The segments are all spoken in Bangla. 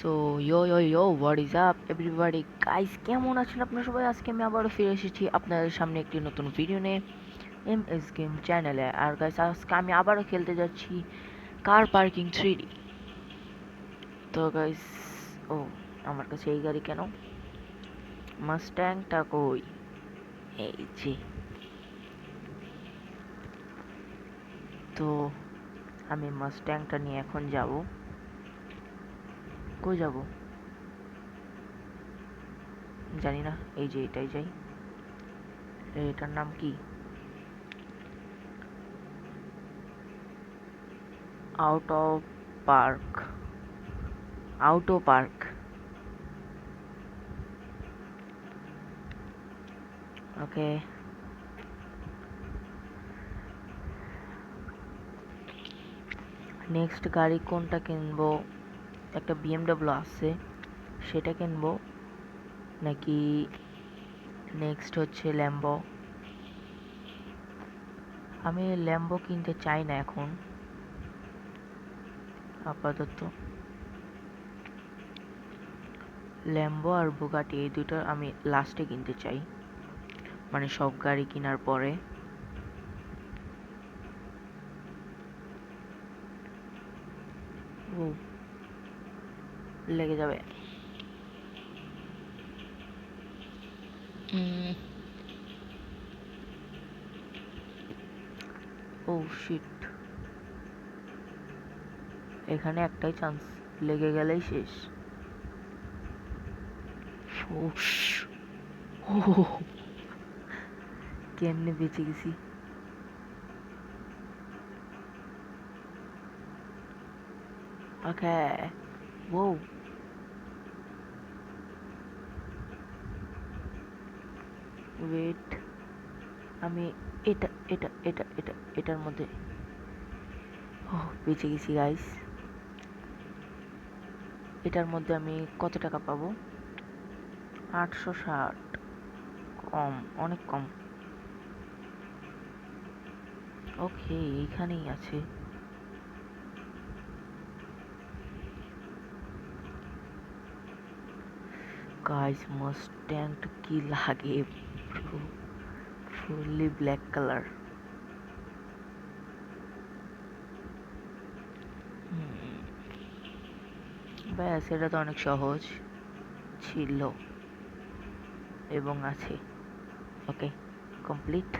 So yo yo yo what is up everybody guys কেমন আছেন আপনারা সবাই? আজকে আমি আবারও ফিরে এসেছি আপনাদের সামনে একটি নতুন ভিডিও নিয়ে এম এস গেম চ্যানেলে আর গাইস আজকে আমি আবারও খেলতে যাচ্ছি কার পার্কিং থ্রি তো গাইস ও, আমার কাছে এই গাড়ি কেন? মাস্ট্যাংটা কই এই যে। তো, আমি মাস্ট্যাংটা নিয়ে এখন যাব। কই যাব? জানি না এই যে এটাই যাই। এটার নাম কি? Out of park. Out of park. Okay. Next গাড়ি কোনটা কিনবো? একটা বিএমডাব্লিউ আছে, সেটা কিনবো। নাকি নেক্সট হচ্ছে ল্যাম্বো আমি ল্যাম্বো কিনতে চাই না এখন। আপাতত। ল্যাম্বো আর বুগাটি এই দুটো আমি লাস্টে কিনতে চাই। মানে সব গাড়ি কেনার পরে। ও লেগে যাবে। ও শিট এখানে একটাই চান্স লেগে গেলেই শেষ। কেমনে বেঁচে গেছি? Okay. Whoa. ওয়েট আমি এটা এটা এটা এটা, এটার মধ্যে। ও বেঁচে গেছি গাইস এটার মধ্যে আমি কত টাকা পাবো? আটশো ষাট। কম, অনেক কম। ওকে, এইখানেই আছে। Guys mustang কি লাগে? ফুললি ব্ল্যাক কালার ব্যাস এটা তো অনেক সহজ ছিল এবং আছে। ওকে কমপ্লিট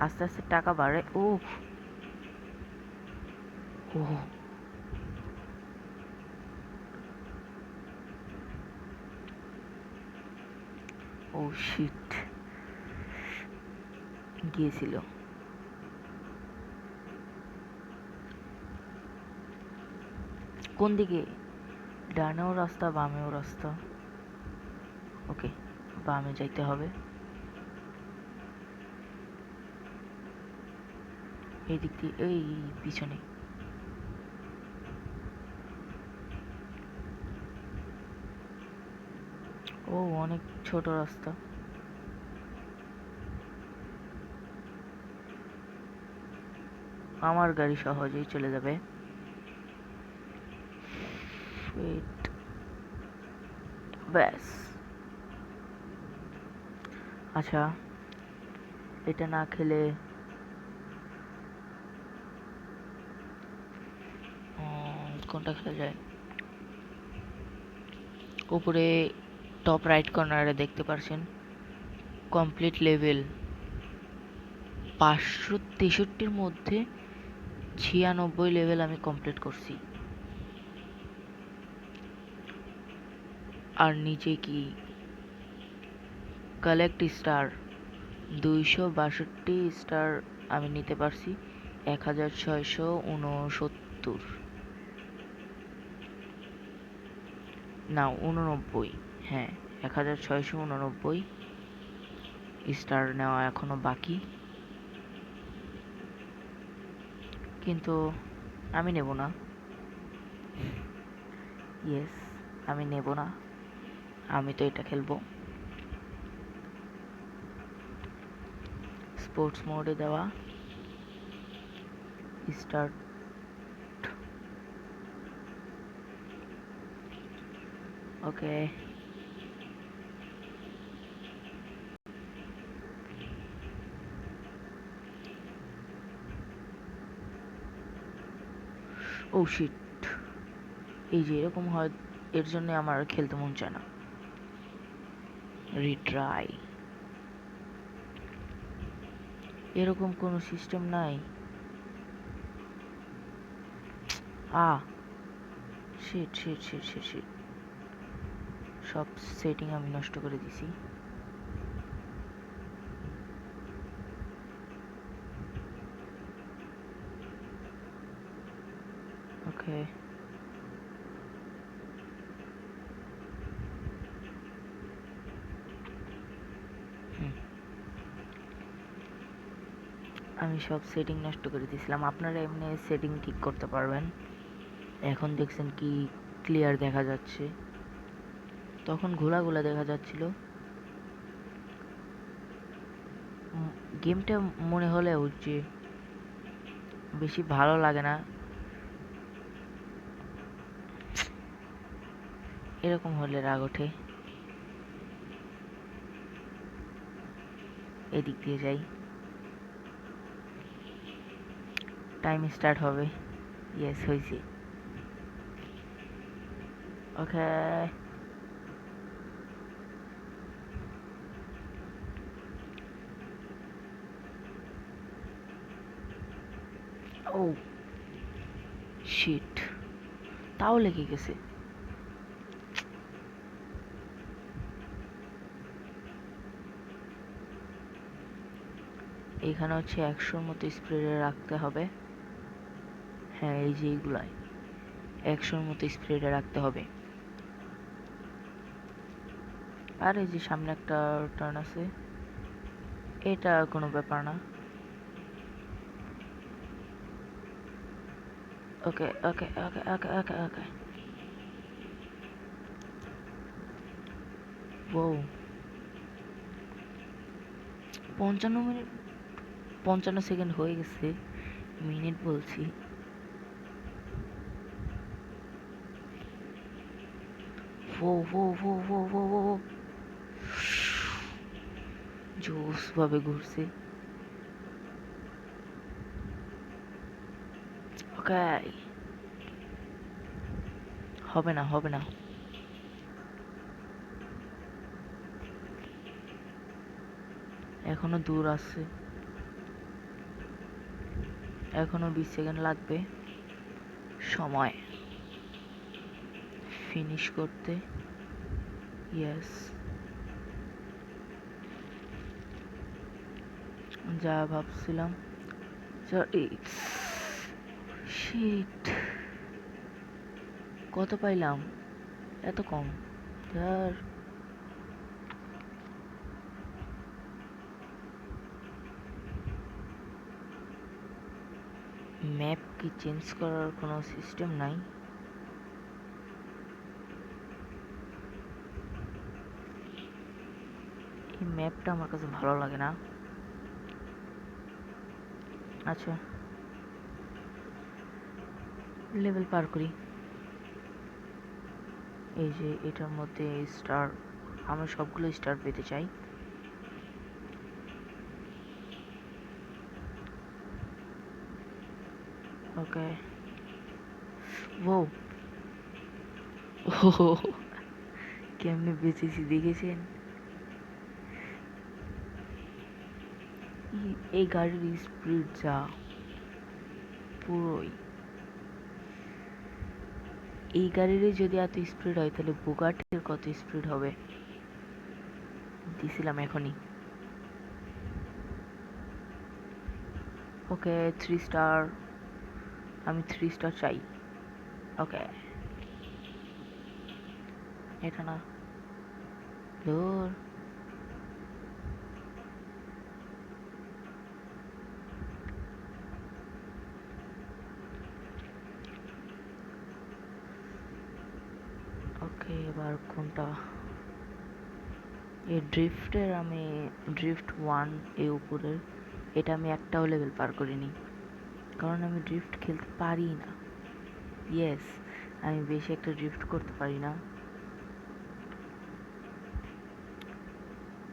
আস্তে আস্তে টাকা বাড়ে। ও ও শিট গিয়েছিল। কোন দিকে? ডানেও রাস্তা, বামেও রাস্তা? ওকে বামে যাইতে হবে। এই দিক দিয়ে, এই পিছনে। ও, অনেক ছোট রাস্তা। আমার গাড়ি সহজেই চলে যাবে। ব্যাস। আচ্ছা এটা না খেলে কোনটা খেলা যায়? উপরে টপ রাইট কর্নারে দেখতে পারছেন। কমপ্লিট লেভেল পাঁচশো তেষট্টির মধ্যে ছিয়ানব্বই লেভেল আমি কমপ্লিট করছি। আর নিচে কি? কালেক্ট স্টার দুইশো বাষট্টি স্টার আমি নিতে পারছি। এক হাজার ছয়শো উনসত্তর না উননব্বই হ্যাঁ। এক হাজার ছয়শো উননব্বই। স্টার নেওয়া এখনও বাকি। কিন্তু আমি নেব না। ইয়েস আমি নেব না। আমি তো এটা খেলব। স্পোর্টস মোডে দেওয়া। স্টার্ট ওকে ও শিট এই যে এরকম হয়, এর জন্য আমার খেলতে মন চায় না। রিট্রাই এরকম কোনো সিস্টেম নাই। আ shit shit shit shit shit সব সেটিং আমি নষ্ট করে দিছি। ওকে আমি সব সেটিং নষ্ট করে দিয়েছিলাম। আপনারা এমনি সেটিং ঠিক করতে পারবেন। এখন দেখছেন কি ক্লিয়ার দেখা যাচ্ছে। তখন ঘোলা ঘোলা দেখা যাচ্ছিল। গেমটা মনে হলেও যে বেশি ভালো লাগে না। এরকম হলে রাগ ওঠে। এদিক দিয়ে যাই। টাইম স্টার্ট হবে। ইয়েস হয়েছে। ওকে ও শিট তাও লেগে গেছে। এখানে হচ্ছে একশোর মতো স্প্রে রাখতে হবে। হ্যাঁ এই যে এইগুলাই। একশোর মতো স্প্রেটা রাখতে হবে। আর এই যে সামনে একটা টার্ন আছে, এটা কোনো ব্যাপার না। ওকে ওকে ওকে ওকে ওকে ওকে। পঞ্চান্ন মিনিট পঞ্চান্ন সেকেন্ড হয়ে গেছে। মিনিট বলছি। ফো ফো ফো ফো ফো ফো জোস ভাবে ঘুরছে। ওকে হবে না হবে না। এখনও দূর আছে। এখনও বিশ সেকেন্ড লাগবে। সময়। ফিনিশ করতে। ইয়েস যা ভাবছিলাম। শিট কত পাইলাম? এত কম। ধর। ম্যাপ কি চেঞ্জ করার কোনো সিস্টেম নাই। এই ম্যাপটা আমার কাছে ভালো লাগে না। আচ্ছা। লেভেল পার করি। এই যে এটার মধ্যে স্টার আমি সবগুলো স্টার পেতে চাই। ওকে ও ও কেমনে বেঁচেছি দেখেছেন? এই গাড়ির স্পিড যা। পুরোই। এই গাড়িরই যদি এত স্পিড হয়, তাহলে বুগাটের কত স্পিড হবে? দিছিলাম এখনই। ওকে থ্রি স্টার আমি থ্রি স্টার চাই। ওকে এটা না। দূর ওকে এবার কোনটা? এই ড্রিফটের আমি ড্রিফট ওয়ান এই উপরের এটা আমি একটাও লেভেল পার করিনি। কারণ আমি ড্রিফট খেলতে পারি না। ইয়েস আমি বেশি একটা ড্রিফট করতে পারি না।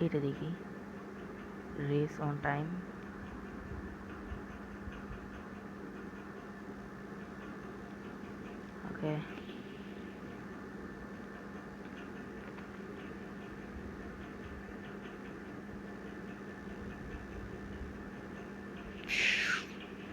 এটা দেখি। Race on time okay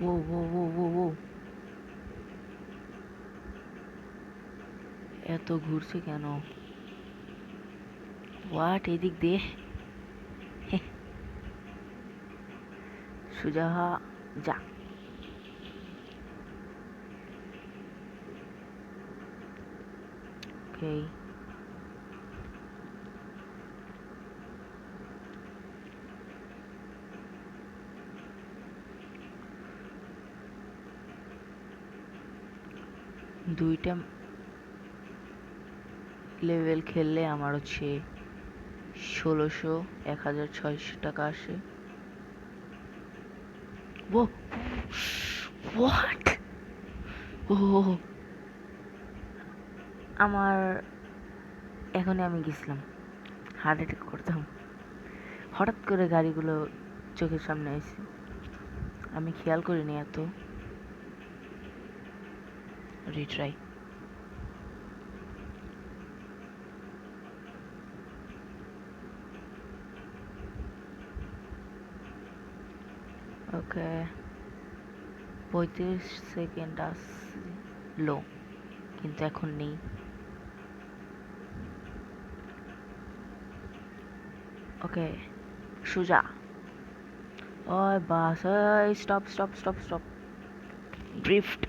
Whoa, whoa, whoa, whoa, whoa. এত ঘুরছে কেন হোয়াট এদিক দে সুজাহা যা Okay. দুইটা লেভেল খেললে আমার হচ্ছে ষোলোশো, এক হাজার ছয়শো টাকা আসে। ও হোয়াট ও আমার এখনই আমি গেছিলাম। হার্ট অ্যাটাক করতাম। হঠাৎ করে গাড়িগুলো চোখের সামনে এসে আমি খেয়াল করিনি এত। রিট্রাই। ওকে, পঁয়ত্রিশ সেকেন্ড আসলো, কিন্তু এখন নেই। ওকে, সোজা। ওই bus stop stop stop stop drift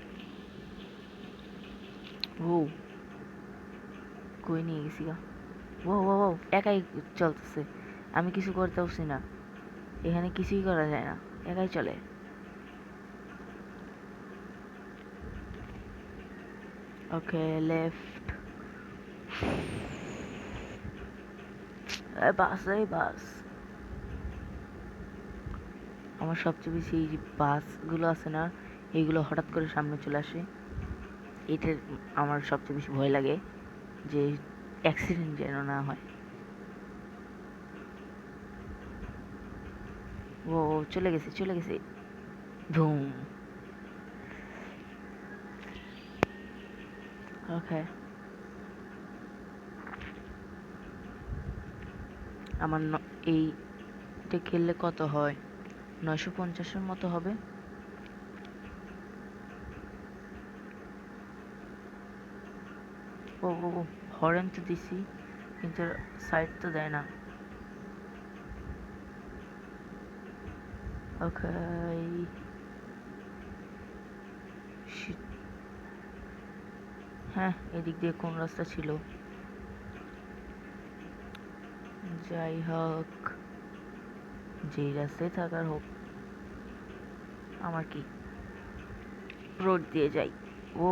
ও কই নিয়ে গেছি গা ও ও একাই চলতেছে। আমি কিছু করতে পারছি না। এখানে কিছুই করা যায় না। একাই চলে। ওকে লেফট বাস এই বাস আমার সবচেয়ে বেশি এই যে বাসগুলো আছে না, এইগুলো হঠাৎ করে সামনে চলে আসে। এটার আমার সবচেয়ে বেশি ভয় লাগে যে অ্যাক্সিডেন্ট যেন না হয়। ও, চলে গেছে চলে গেছে। ধুম। ওকে। আমার ন- এইটা খেললে কত হয়? নয়শো পঞ্চাশের মতো হবে? ও হরেন তো দিছি, কিন্তু সাইড তো দেয় না। ওকে হ্যাঁ এদিক দিয়ে কোন রাস্তা ছিল? যাই হোক যেই রাস্তায় থাকার হোক, আমার কি? রোড দিয়ে যাই। ও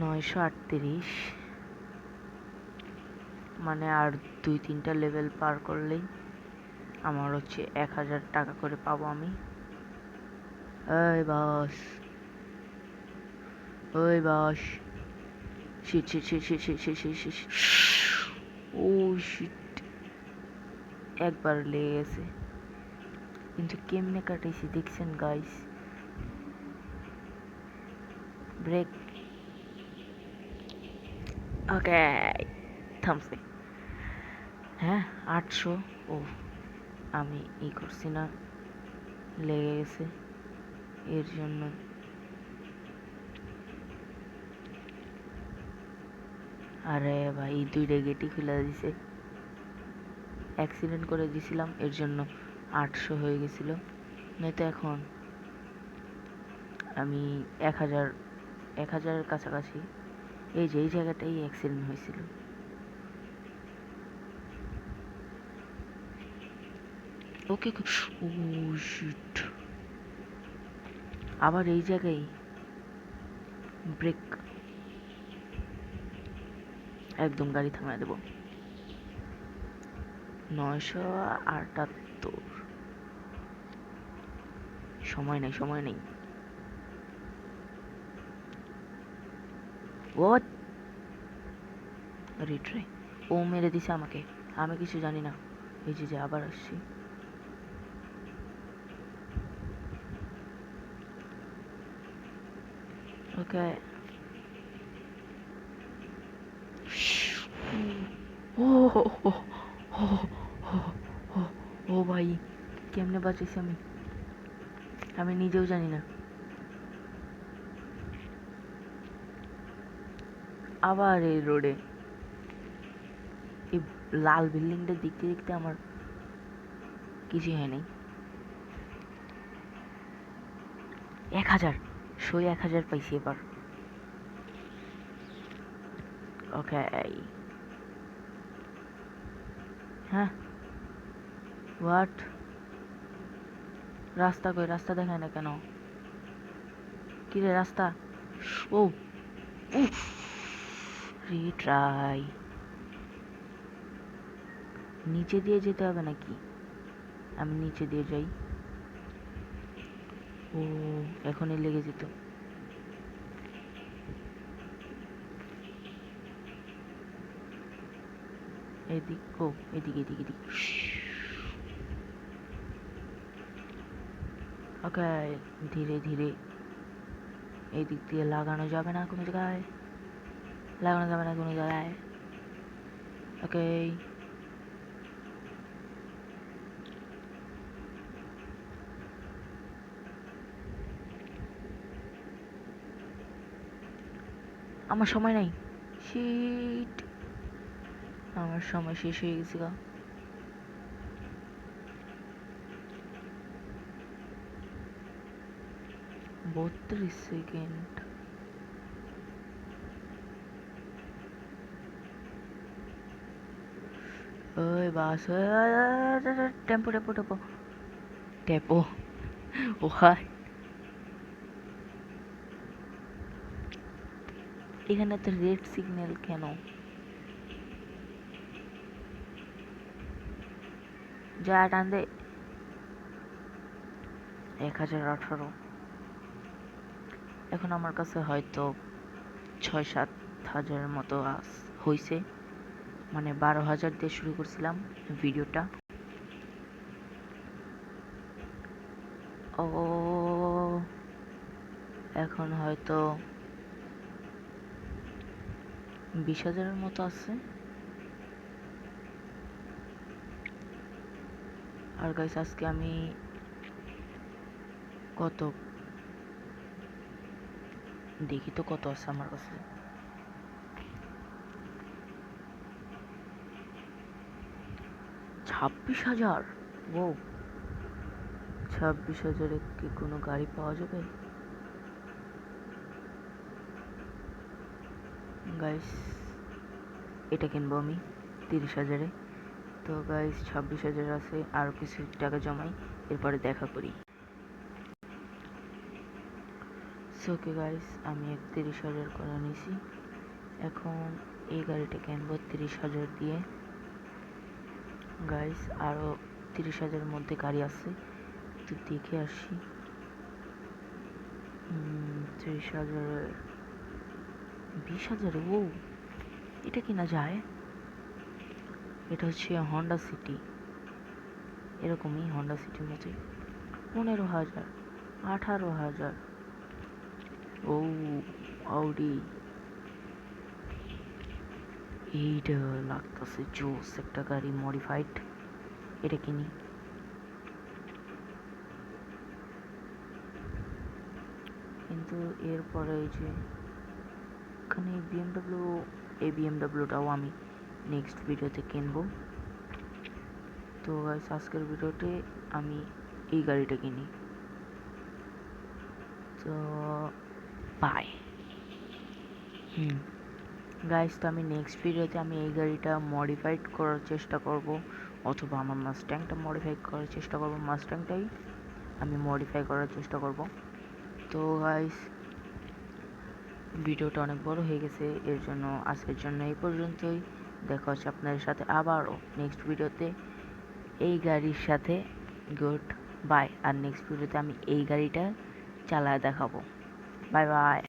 নয়শো আটত্রিশ। মানে আর দুই তিনটা লেভেল পার করলেই আমার হচ্ছে এক হাজার টাকা করে পাবো আমি। এই বাস ওই bus shit shit shit shit shit shit shit shit ও শিট একবার লেগে গেছে। কিন্তু কেমনে কাটাইছি, দেখছেন গাইস ব্রেক ওকে থামছে হ্যাঁ আটশো। ও আমি ই করছি না। লেগে গেছে। এর জন্য। আরে ভাই, দুইটা গেটই খুলে দিছে। অ্যাক্সিডেন্ট করে দিছিলাম, এর জন্য আটশো হয়ে গেছিল। নয়তো এখন আমি এক হাজার, এক হাজারের কাছাকাছি এই যে, এই জায়গাটাই অ্যাক্সিডেন্ট হয়েছিল। ওকে আবার এই জায়গায় ব্রেক একদম গাড়ি থামায় দেব। নয়শো আটাত্তর। সময় নেই সময় নেই। ও রিট্রে ও মেরে দিছে আমাকে আমি কিছু জানি না এই যে আবার আসছি ওকে ও ও ভাই কেমনে বাঁচাইছি আমি আমি নিজেও জানি না আবার এই রোডে। এই লাল বিল্ডিংটা দেখতে দেখতে আমার কিছু হয় নাই এক হাজার, সই এক হাজার পাইছি এবার। ওকে হ্যাঁ। হোয়াট রাস্তা কই? রাস্তা দেখায় না কেন? কি রে রাস্তা? ও, উফ। রিট্রাই নিচে দিয়ে যেতে হবে নাকি? আমি নিচে দিয়ে যাই। ও, এখনই লেগে যেত। এদিক, ও, এদিকে এদিকে এদিকে। ওকে ধীরে ধীরে। এদিক দিয়ে লাগানো যাবে না কোনো জায়গায়। লাগানো যাবে না কোনো জায়গায় ওকে আমার সময় নাই। শিট আমার সময় শেষ হয়ে গেছে গা। বত্রিশ সেকেন্ড ওই bus tempo tempo tempo. Tempo? ও হাই এখানে তো রেড সিগন্যাল কেন? যা, টান দে। এক হাজার আঠারো। এখন আমার কাছে হয়তো ছয়, সাত হাজারের মতো আস হয়েছে মানে বারো হাজার দিয়ে শুরু করছিলাম ভিডিওটা। ও, এখন হয়তো বিশ হাজারের মতো আছে। আর গাইস আজকে আমি কত? দেখি তো কত আছে আমার কাছে। ছাব্বিশ হাজার? ও ছাব্বিশ হাজারে কি কোনো গাড়ি পাওয়া যাবে? গাইস, এটা কিনবো আমি, তিরিশ হাজারে। তো গাইস, ছাব্বিশ হাজার আছে আরও কিছু টাকা জমাই, এরপরে দেখা করি। ওকে গাইস আমি একত্রিশ হাজার করে নিয়েছি এখন এই গাড়িটা কিনবো, তিরিশ হাজার দিয়ে। গাইস আরও তিরিশ হাজারের মধ্যে গাড়ি আছে। তো দেখে আসি। তিরিশ হাজারের বিশ হাজার, ও, এটা কিনা যায়? এটা হচ্ছে হন্ডা সিটি এরকমই হন্ডা সিটির মতোই। পনেরো হাজার, আঠারো হাজার। ও আউডি এইটা লাগতেছে, জোস একটা গাড়ি মডিফাইড। এটা কিনি। কিন্তু এরপরে এই যে, এখানে বিএমডাব্লিউ এই বিএমডাব্লিউটাও আমি নেক্সট ভিডিওতে কিনবো। তো আজকের ভিডিওতে আমি এই গাড়িটা কিনি। তো বাই হুম। গাইস তো আমি নেক্সট ভিডিওতে আমি এই গাড়িটা মডিফাইড করার চেষ্টা করব, অথবা আমার মাস্ট্যাংটা মডিফাই করার চেষ্টা করব। মাস্ট্যাংটাই আমি মডিফাই করার চেষ্টা করব। তো গাইস ভিডিওটা অনেক বড় হয়ে গেছে, এর জন্য আজকের জন্য এই পর্যন্তই। দেখা হচ্ছে আপনাদের সাথে আবারও নেক্সট ভিডিওতে এই গাড়ির সাথে গুড বাই আর নেক্সট ভিডিওতে আমি এই গাড়িটা চালায় দেখাবো। Bye bye